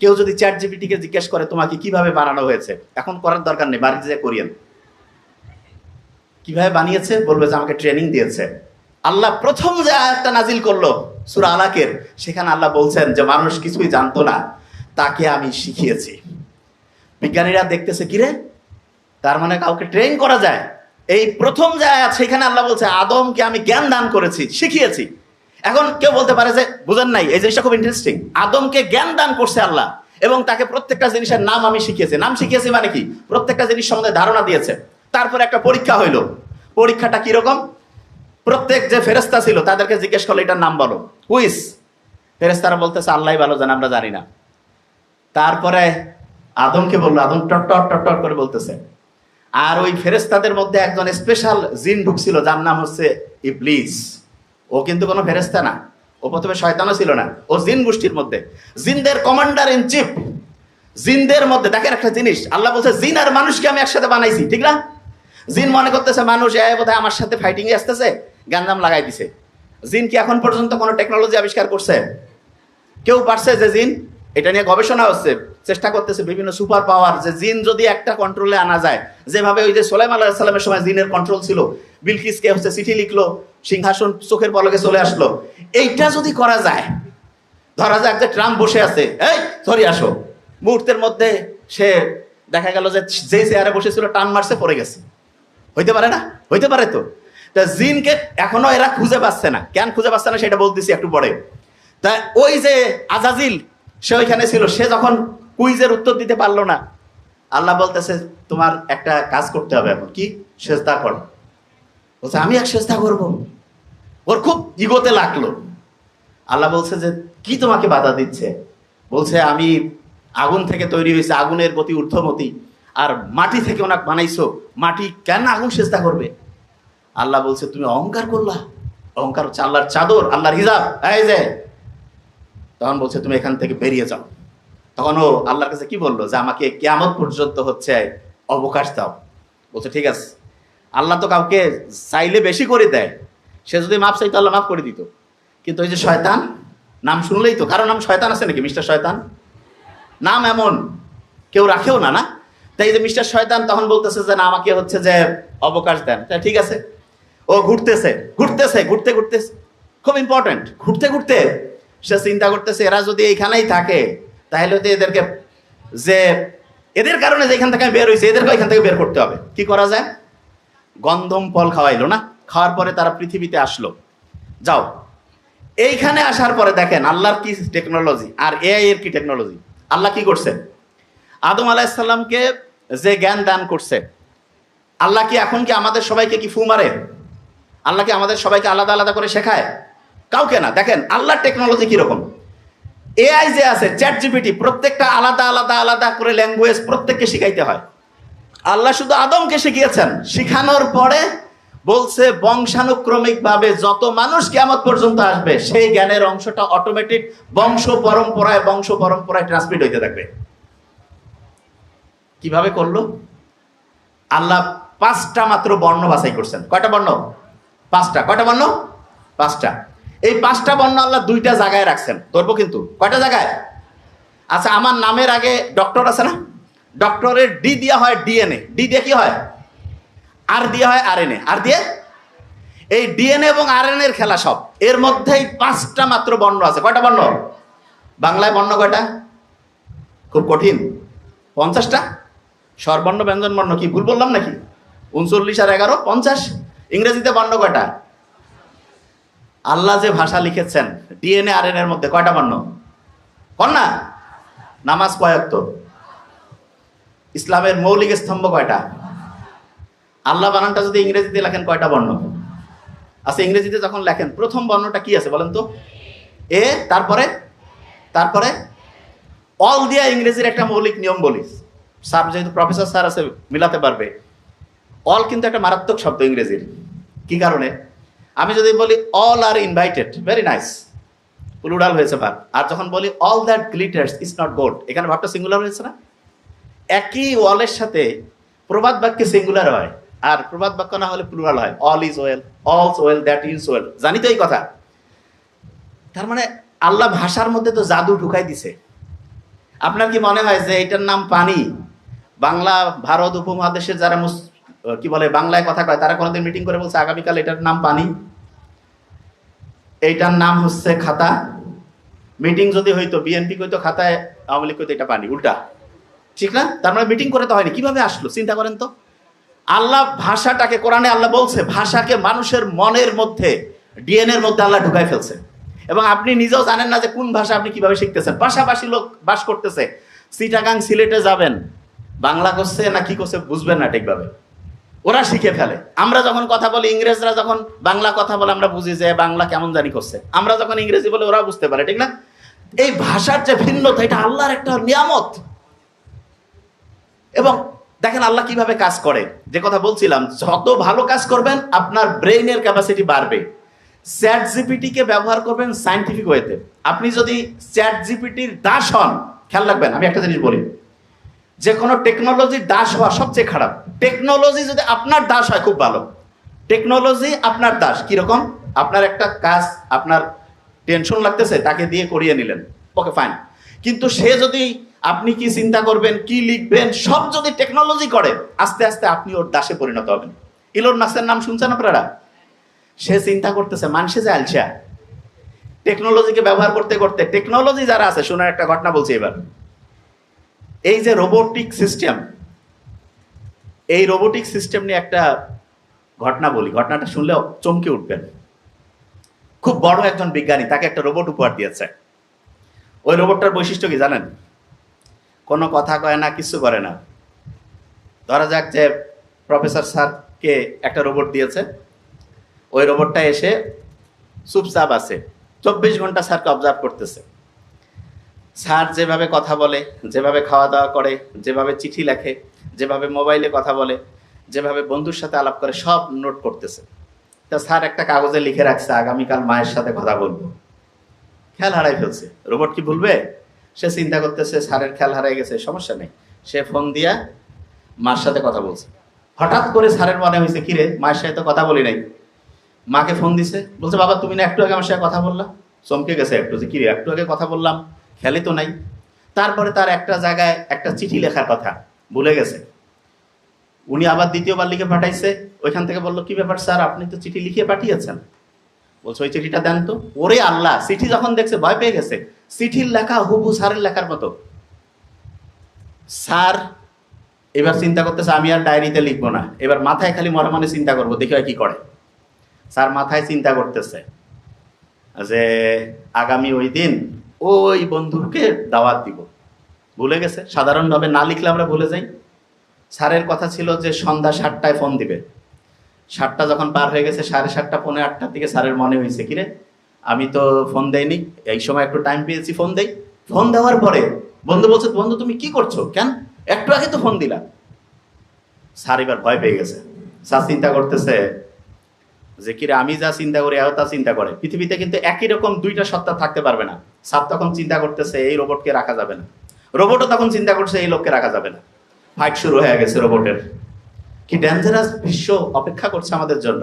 কেউ যদি চ্যাট জিপিটিকে জিজ্ঞেস করে তোমাকে কীভাবে বানানো হয়েছে, এখন করার দরকার নেই, বাড়িতে যে করিয়েন। কীভাবে বানিয়েছে? বলবে যে আমাকে ট্রেনিং দিয়েছে। আল্লাহ প্রথম যে আয়াতটা নাজিল করল, সুরা আলাকের, সেখানে আল্লাহ বলছেন যে মানুষ কিছুই জানতো না, তাকে আমি শিখিয়েছি। বিজ্ঞানীরা দেখতেছে কিরে তার মানে কাউকে ট্রেন করা যায়। এই প্রথম যে আয়াত, সেখানে আল্লাহ বলছে, আদমকে আমি জ্ঞান দান করেছি, শিখিয়েছি। এখন কেউ বলতে পারে যে, বুঝেন নাই, এই জিনিসটা খুব ইন্টারেস্টিং আদমকে জ্ঞান দান করছে আল্লাহ, এবং তাকে প্রত্যেকটা জিনিসের নাম আমি শিখিয়েছি। নাম শিখিয়েছি মানে কি? প্রত্যেকটা জিনিস সম্বন্ধে ধারণা দিয়েছে। তারপরে একটা পরীক্ষা হইল। পরীক্ষাটা কীরকম? প্রত্যেক যে ফেরেস্তা ছিল, তাদেরকে জিজ্ঞেস করল, এটার নাম বলো। কুইস ফেরেস্তারা বলতেছে আল্লাহ ভালো, জানে, আমরা জানি না। তারপরে আদমকে বলল, আদম টট টট টট টট করে বলতেছে। আর ওই ফেরেস্তাদের মধ্যে একজন স্পেশাল জিন ঢুকছিল, যার নাম হচ্ছে ইবলিস। ও কিন্তু কোনো ফেরেস্তা না। ও প্রথমে শয়তানও ছিল না। ও জিন গোষ্ঠীর মধ্যে। জিনদের কমান্ডার ইন চিফ জিনদের মধ্যে, দেখেন একটা জিনিস, আল্লাহ বলছে, জিন আর মানুষকে আমি একসাথে বানাইছি, ঠিক না? জিন মনে করতেছে, মানুষ এ বোধহয় আমার সাথে ফাইটিংয়ে আসতেছে গাঞ্জাম লাগাই দিছে। জিন কি এখন পর্যন্ত কোনো টেকনোলজি আবিষ্কার করছে? কেউ পারছে যে জিন এটা নিয়ে গবেষণা হচ্ছে, চেষ্টা করতেছে বিভিন্ন সুপার পাওয়ার, যে জিন যদি একটা কন্ট্রোলে আনা যায়। যেভাবে ওই যে সোলাইম আল্লাহ সাল্লামের সময় জিনের কন্ট্রোল ছিল, বিলকিসকে হচ্ছে চিঠি লিখলো, সিংহাসন চোখের পলকে চলে আসলো। এইটা যদি করা যায়, ধরা যাক যে ট্রাম্প বসে আছে, এই, সরি, আসো। মুহূর্তের মধ্যে সে দেখা গেল যে যে চেয়ারে বসেছিল, টান মারছে, পড়ে গেছে। হইতে পারে না? হইতে পারে তো। তা জিনকে এখনও এরা খুঁজে পাচ্ছে না। কেন খুঁজে পাচ্ছে না সেটা বলতেছি একটু পরে। তা ওই যে আজাজিল সে ওইখানে ছিল। সে যখন কুইজের উত্তর দিতে পারল না, আল্লাহ বলতেছে, তোমার একটা কাজ করতে হবে এখন। কি? সেজদা কর। বলছে, আমি এক সেজদা করব? ওর খুব ইগোতে লাগল। আল্লাহ বলছে যে, কি তোমাকে বাধা দিচ্ছে? বলছে, আমি আগুন থেকে তৈরি হয়েছে, আগুনের গতি ঊর্ধ্বমতি। আর মাটি থেকে ওনাকে বানাইছো, মাটি কেন আগুন চেষ্টা করবে? আল্লাহ বলছে, তুমি অহংকার করলা। অহংকার হচ্ছে আল্লাহর চাদর, আল্লাহর হিজাব। তখন বলছে, তুমি এখান থেকে বেরিয়ে যাও। তখন ও আল্লাহর কাছে কি বলল? যে আমাকে কেমন পর্যন্ত হচ্ছে অবকাশ দাও। বলছে, ঠিক আছে। আল্লাহ তো কাউকে চাইলে বেশি করে দেয়। সে যদি মাপ চাইতো, আল্লাহ মাফ করে দিত। কিন্তু ওই যে শয়তান, নাম শুনলেই তো। কারও নাম শয়তান আছে নাকি, মিস্টার শয়তান? নাম এমন, কেউ রাখেও না না? তাই যে মিস্টার শয়তান তখন বলতেছে যে, না, আমাকে হচ্ছে যে অবকাশ দেন। তাই ঠিক আছে। ও ঘুরতেছে ঘুরতেছে, ঘুরতে ঘুরতে খুব ইম্পর্টেন্ট ঘুরতে ঘুরতে সে চিন্তা করতেছে, এরা যদি এইখানেই থাকে, তাহলে তো এদেরকে যে, এদের কারণে যেখান থেকে বের হয়েছে এদেরকে এখান থেকে বের করতে হবে। কি করা যায়? গন্ধম ফল খাওয়াইলো না? খাওয়ার পরে তারা পৃথিবীতে আসলো। যাও। এইখানে আসার পরে দেখেন, আল্লাহর কি টেকনোলজি আর এআই এর কি টেকনোলজি আল্লাহ কি করছে? আদম আলাহিসাল্লামকে যে জ্ঞান দান করছে, আল্লাহ কি এখন কি আমাদের সবাইকে কি ফু মারে? আল্লাহ কি আমাদের সবাইকে আলাদা আলাদা করে শেখায়? কাউকে না। দেখেন, আল্লাহর টেকনোলজি কীরকম? এআই যে আছে চ্যাট জিপিটি প্রত্যেকটা আলাদা আলাদা আলাদা করে ল্যাঙ্গুয়েজ প্রত্যেককে শিখাইতে হয়। আল্লাহ শুধু আদমকে শিখিয়েছেন। শিখানোর পরে বলছে বংশানুক্রমিক ভাবে যত মানুষ কেমন পর্যন্ত আসবে, সেই জ্ঞানের অংশটা অটোমেটিক বংশ পরম্পরায় বংশ পরম্পরায় ট্রান্সমিট হইতে থাকবে। কীভাবে করল? আল্লাহ পাঁচটা মাত্র বর্ণ বাছাই করছেন। কয়টা বর্ণ? পাঁচটা। কয়টা বর্ণ? পাঁচটা। এই পাঁচটা বর্ণ আল্লাহ দুইটা জায়গায় রাখছেন। ধরবো কিন্তু। কয়টা জায়গায়? আচ্ছা আমার নামের আগে ডক্টর আছে না? ডক্টরের ডি দেওয়া হয় ডিএনএ। ডি দিয়ে কি হয়? আর দিয়ে হয় আরএনএ। আর দিয়ে? এই ডিএনএ এবং আরএনএ এর খেলা সব। এর মধ্যেই পাঁচটা মাত্র বর্ণ আছে। কয়টা বর্ণ? বাংলায় বর্ণ কয়টা? খুব কঠিন। পঞ্চাশটা? স্বরবর্ণ ব্যঞ্জন বর্ণ কি? ভুল বললাম নাকি? উনচল্লিশ আর এগারো? পঞ্চাশ? ইংরেজিতে বর্ণ কয়টা? আল্লাহ যে ভাষা লিখেছেন ডিএনএ আর এর মধ্যে কয়টা বর্ণ? কর না নামাজ কয়ক্ত ইসলামের মৌলিক স্তম্ভ কয়টা? আল্লাহ বানানটা যদি ইংরেজিতে লেখেন, কয়টা বর্ণ? আচ্ছা ইংরেজিতে যখন লেখেন, প্রথম বর্ণটা কি আছে বলেন তো? এ, তারপরে? তারপরে? অল দিয়া ইংরেজির একটা মৌলিক নিয়ম বলি। স্যার, যেহেতু প্রফেসর স্যার আছে, মিলাতে পারবে। অল কিন্তু একটা মারাত্মক শব্দ ইংরেজির। কি কারণে? আমি যদি বলি all are invited very nice plural হয়েছে ভাব। আর যখন বলি all that glitters is not gold এখানে ভাবটা সিঙ্গুলার হয়েছে না? একই ওয়ালের সাথে প্রবাদ বাক্যে সিঙ্গুলার হয়। আর প্রবাদ বাক্য না হলে প্লুরাল হয়। All is well all's well that is well জানি তো এই কথা। তার মানে আল্লাহ ভাষার মধ্যে তো জাদু ঢুকাই দিছে। আপনার কি মনে হয় যে এটার নাম পানি? বাংলা, ভারত উপমহাদেশের যারা কি বলে, বাংলায় কথা কয়। তারা কোনোদিন মিটিং করে বলছে, আগামীকাল এটার নাম পানি। এইটার নাম হচ্ছে খাতা। মিটিং যদি হইতো বিএনপি কইতো, খাতায় আওয়ামী লীগ কইতো এটা পানি। উল্টা। ঠিক না? তার মানে মিটিং করে তো হয়নি। কীভাবে আসলো? চিন্তা করেন তো। আল্লাহ ভাষাটাকে, কোরআনে আল্লাহ বলছে, ভাষাকে মানুষের মনের মধ্যে ডিএনএ এর মধ্যে আল্লাহ ঢুকাই ফেলছে। এবং আপনি নিজেও জানেন না যে কোন ভাষা আপনি কীভাবে শিখতেছেন। পাশাপাশি লোক বাস করতেছে, সিটাগাং সিলেটে যাবেন। বাংলা করছে না কি করছে বুঝবেন না ঠিকভাবে। ওরা শিখে ফেলে। আমরা যখন কথা বলি, ইংরেজরা যখন বাংলা কথা বলে, আমরা বুঝি যে বাংলা কেমন জানি করছে। আমরা যখন ইংরেজি বলে ওরা বুঝতে পারে, ঠিক না? এই ভাষার যে ভিন্নতা, এটা আল্লাহর একটা নিয়ামত। এবং দেখেন আল্লাহ কীভাবে কাজ করে। যে কথা বলছিলাম, যত ভালো কাজ করবেন, আপনার ব্রেইনের ক্যাপাসিটি বাড়বে। চ্যাট জিপিটিকে ব্যবহার করবেন সাইন্টিফিক ওয়েতে আপনি যদি চ্যাট জিপিটির দাস হন, খেয়াল রাখবেন, আমি একটা জিনিস বলি। যে কোনো টেকনোলজির দাস হওয়া সবচেয়ে খারাপ। টেকনোলজি যদি আপনার দাস হয়, খুব ভালো। টেকনোলজি আপনার দাস, কীরকম? আপনার একটা কাজ, আপনার টেনশন লাগতেছে, তাকে দিয়ে করিয়ে নিলেন। ওকে ফাইন কিন্তু সে যদি আপনি কি চিন্তা করবেন, কি লিখবেন, সব যদি টেকনোলজি করে, আস্তে আস্তে আপনি ওর দাসে পরিণত হবেন। ইলোন মাসের নাম শুনছেন আপনারা? সে চিন্তা করতেছে মানুষে যে আলসা। টেকনোলজিকে ব্যবহার করতে করতে টেকনোলজি যারা আছে, শোনার একটা ঘটনা বলছি এবার। এই যে রোবোটিক সিস্টেম এই রোবোটিক সিস্টেম নিয়ে একটা ঘটনা বলি। ঘটনাটা শুনলেও চমকে উঠবেন। খুব বড় একজন বিজ্ঞানী, তাকে একটা রোবট উপহার দিয়েছে। ওই রোবটটার বৈশিষ্ট্য কি জানেন? কোনো কথা কয় না, কিছু করে না। ধরা যাক যে প্রফেসর স্যারকে একটা রোবট দিয়েছে। ওই রোবটটা এসে চুপচাপ আছে। চব্বিশ ঘণ্টা স্যারকে অবজার্ভ করতেছে। স্যার যেভাবে কথা বলে, যেভাবে খাওয়া দাওয়া করে, যেভাবে চিঠি লেখে, যেভাবে মোবাইলে কথা বলে, যেভাবে বন্ধুর সাথে আলাপ করে, সব নোট করতেছে। তা স্যার একটা কাগজে লিখে রাখছে, আগামীকাল মায়ের সাথে কথা বলব। খেয়াল হারাই ফেলছে। রোবট কি ভুলবে? সে চিন্তা করতেছে, স্যারের খেয়াল হারাই গেছে, সমস্যা নেই। সে ফোন দিয়া মার সাথে কথা বলছে। হঠাৎ করে স্যারের মনে হয়েছে, কিরে, মায়ের সাথে তো কথা বলি নাই। মাকে ফোন দিছে, বলছে, বাবা, তুমি না একটু আগে আমার সাথে কথা বললা? চমকে গেছে একটু যে, কিরে, একটু আগে কথা বললাম। খেলে তো নাই। তারপরে তার একটা জায়গায় একটা চিঠি লেখার কথা, ভুলে গেছে। উনি আবার দ্বিতীয়বার লিখে পাঠাইছে, ওইখান থেকে বলল, কি ব্যাপার স্যার, আপনি তো চিঠি লিখিয়ে পাঠিয়েছেন? বলছে, ওই চিঠিটা দেন তো। ওরে আল্লাহ, চিঠি যখন দেখছে, ভয় পেয়ে গেছে। চিঠির লেখা হুবু স্যারের লেখার মতো। স্যার এবার চিন্তা করতেছে, আমি আর ডায়েরিতে লিখব না। এবার মাথায় খালি মনে মনে চিন্তা করব, দেখি কি করে। স্যার মাথায় চিন্তা করতেছে যে আগামী ওই দিন ওই বন্ধুকে দাওয়াত দিব। ভুলে গেছে? সাধারণভাবে না লিখলে আমরা ভুলে যাই। স্যারের কথা ছিল যে সন্ধ্যা সাতটায় ফোন দিবে। সাতটা যখন পার হয়ে গেছে, সাড়ে সাতটা, পৌনে আটটার দিকে স্যারের মনে হয়েছে, কিরে, আমি তো ফোন দেইনি। এই সময় একটু টাইম পেয়েছি, ফোন দেই। ফোন দেওয়ার পরে, বন্ধু বলছে, বন্ধু, তুমি কি করছ? কেন? একটু আগে তো ফোন দিলা। স্যার এবার ভয় পেয়ে গেছে। স্যার চিন্তা করতেছে যে, কিরে, আমি যা চিন্তা করি, এও তা চিন্তা করে। পৃথিবীতে কিন্তু একই রকম দুইটা সত্তা থাকতে পারবে না। স্যার তখন চিন্তা করতেছে, এই রোবটকে রাখা যাবে না। রোবটও তখন চিন্তা করছে, এই লোককে রাখা যাবে না। ফাইট শুরু হয়ে গেছে রোবটের কি ডেঞ্জারাস বিশ্ব অপেক্ষা করছে আমাদের জন্য।